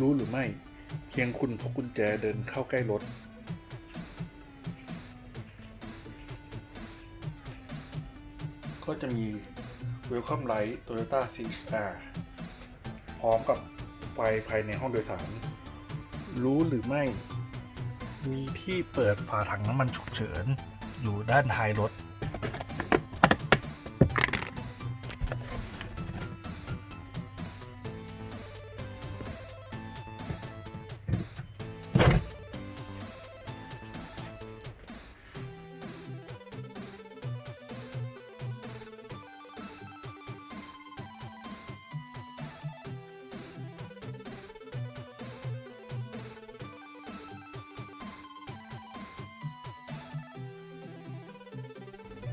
รู้หรือไม่เพียงคุณพกกุญแจเดินเข้าใกล้รถ ก็จะมี Welcome Light Toyota CR พร้อมกับไฟภายในห้องโดยสาร รู้หรือไม่ มีที่เปิดฝาถังน้ำมันฉุกเฉิน อยู่ด้านท้ายรถ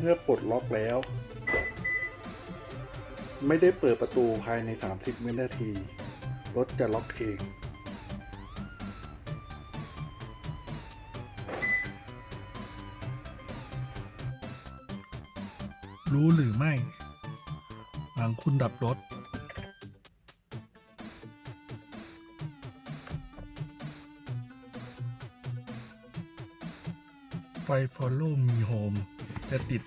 เมื่อปลดล็อกแล้ว ไม่ได้เปิดประตูภายใน 30 วินาที รถจะล็อกเอง รู้หรือไม่ หลังคุณดับรถไฟ Follow Me Home จะติด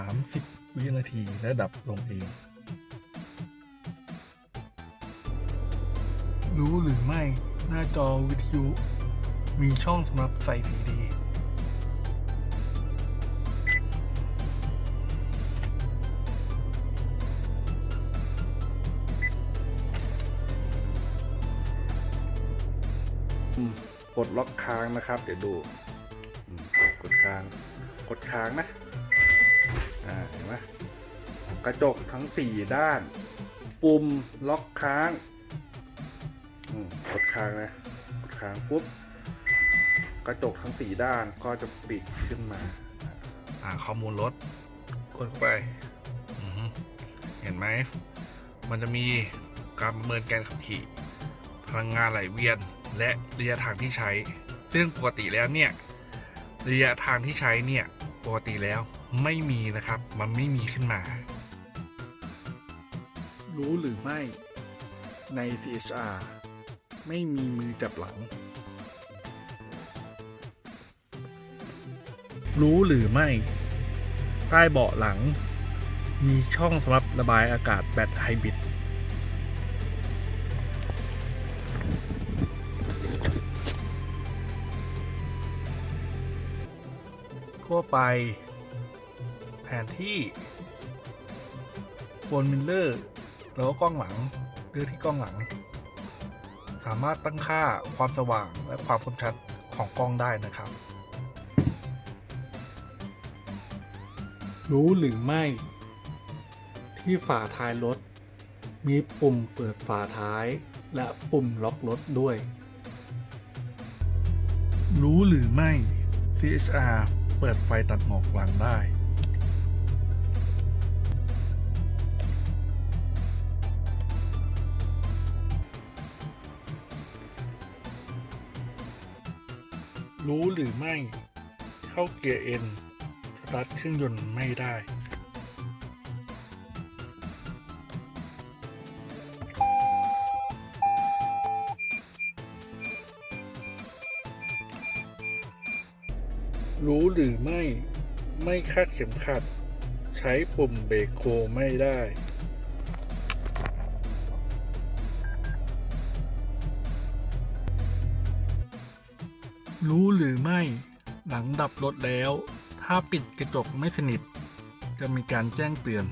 30 วินาทีและดับลงเอง รู้หรือไม่ หน้าจอวิทยุ มีช่องสำหรับใส่สีดีอืมกดล็อกค้างนะครับ เดี๋ยวดูอืมกดค้างก ดค้างนะ อ่า เห็นไหมกระจกทั้งสี่ด้าน ปุ่มล็อกค้างกดค้างนะ กดค้างปุ๊บ กระจกทั้งสี่ด้านก็จะปิดขึ้นมา อ่าข้อมูลรถกดเข้าไป เห็นไหม มันจะมีการประเมินการขับขี่ พลังงานไหลเวียน และระยะทางที่ใช้ ซึ่งปกติแล้วเนี่ย ระยะทางที่ใช้เนี่ย ปกติแล้วไม่มีนะครับ มันไม่มีขึ้นมา รู้หรือไม่ ใน CHR ไม่มีมือจับหลัง รู้หรือไม่ ใต้เบาะหลัง มีช่องสำหรับระบายอากาศแบตไฮบริด ทั่วไป แผนที่โฟนมิลเลอร์แล้วก็กล้องหลังเลือกที่กล้องหลัง สามารถตั้งค่าความสว่างและความคมชัดของกล้องได้นะครับ รู้หรือไม่ ที่ฝาท้ายรถ มีปุ่มเปิดฝาท้าย และปุ่มล็อกรถด้วย รู้หรือไม่ CHR เปิดไฟตัดหมอกหลังได้ รู้หรือไม่ เข้าเกียร์เอ็นสตาร์ทเครื่องยนต์ไม่ได้ รู้หรือไม่ ไม่คาดเข็มขัด ใช้ปุ่มเบรกโคไม่ได้ รู้หรือไม่ หลังดับรถแล้ว ถ้าปิดกระจกไม่สนิท จะมีการแจ้งเตือน